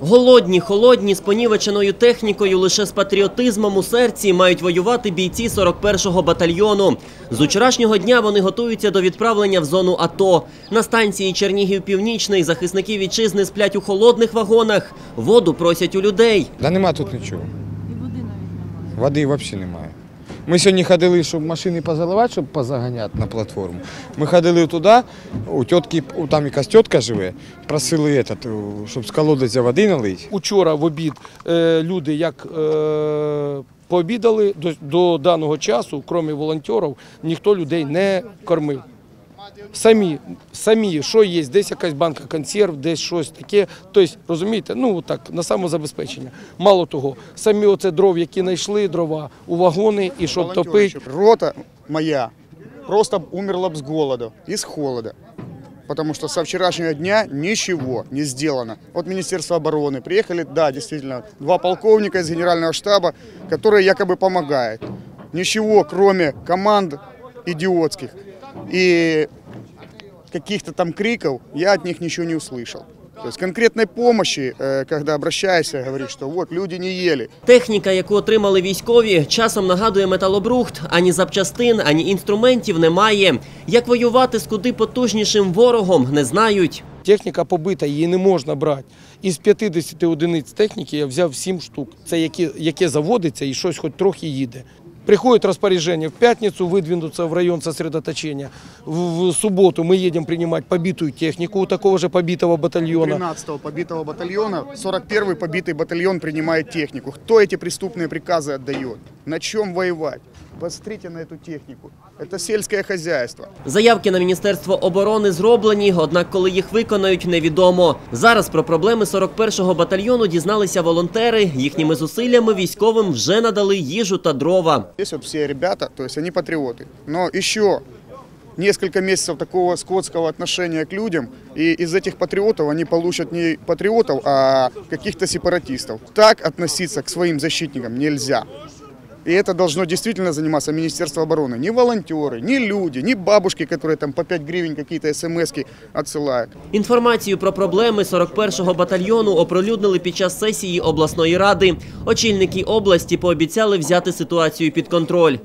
Голодні, холодні, з понівеченою технікою, лише з патріотизмом у серці мають воювати бійці 41-го батальйону. З вчорашнього дня вони готуються до відправлення в зону АТО. На станції Чернігів Північний захисники вітчизни сплять у холодних вагонах. Воду просять у людей. Да нема тут нічого. Води взагалі немає. Ми сьогодні ходили, щоб машини позаливати, щоб позаганяти на платформу. Ми ходили туди, у тітки, там якась тітка живе, просили этот, щоб з колодязя води налити. Учора в обід е, люди як е, пообідали до даного часу, крім волонтерів, ніхто людей не кормив. Самі, самі, що є, десь якась банка консерв, десь щось таке. Тобто, розумієте, ну так, на самозабезпечення. Мало того, самі оце дров, які знайшли дрова у вагони і щоб Волонтеры топити. еще. Рота моя просто умерла бы с голоду и с холода. Потому что со вчерашнего дня ничего не сделано. От Министерства обороны приехали, да, действительно, два полковника из генерального штаба, которые якобы помогают. Ничего, кроме команд идиотских и каких-то там криков, я от них ничего не услышал. То есть конкретной помощи, э, когда обращаешься, говоришь, что вот люди не ели, Техніка, яку отримали військові, часом нагадує металобрухт. Ані запчастин, ані інструментів немає. Як воювати з куди потужнішим ворогом, не знають. Техніка побита, її не можна брати. Із 50 одиниць техніки я взяв 7 штук. Це яке, яке заводиться і щось хоч трохи їде. Приходит распоряжение в пятницу выдвинуться в район сосредоточения. В, в субботу мы едем принимать побитую технику у такого же побитого батальона. 13-го побитого батальона, 41-й побитый батальон принимает технику. Кто эти преступные приказы отдает? На чем воевать? Посмотрите на эту технику. Это сельское хозяйство. Заявки на міністерство оборони зроблені, однак коли їх виконають, невідомо. Зараз про проблеми 41-го батальйону дізналися волонтери. Їхніми зусиллями військовим вже надали їжу та дрова. Здесь вот все ребята, то есть они патриоты. Но еще несколько месяцев такого скотского отношения к людям, и из этих патриотов они получат не патриотов, а каких-то сепаратистов. Так относиться к своим защитникам нельзя. И это должно действительно заниматься Министерство обороны. Не волонтеры, не люди, не бабушки, которые там по 5 гривен какие-то смс-ки отсылают. Інформацію про проблеми 41-го батальйону оприлюднили під час сесії обласної ради. Очільники області пообіцяли взяти ситуацію під контроль.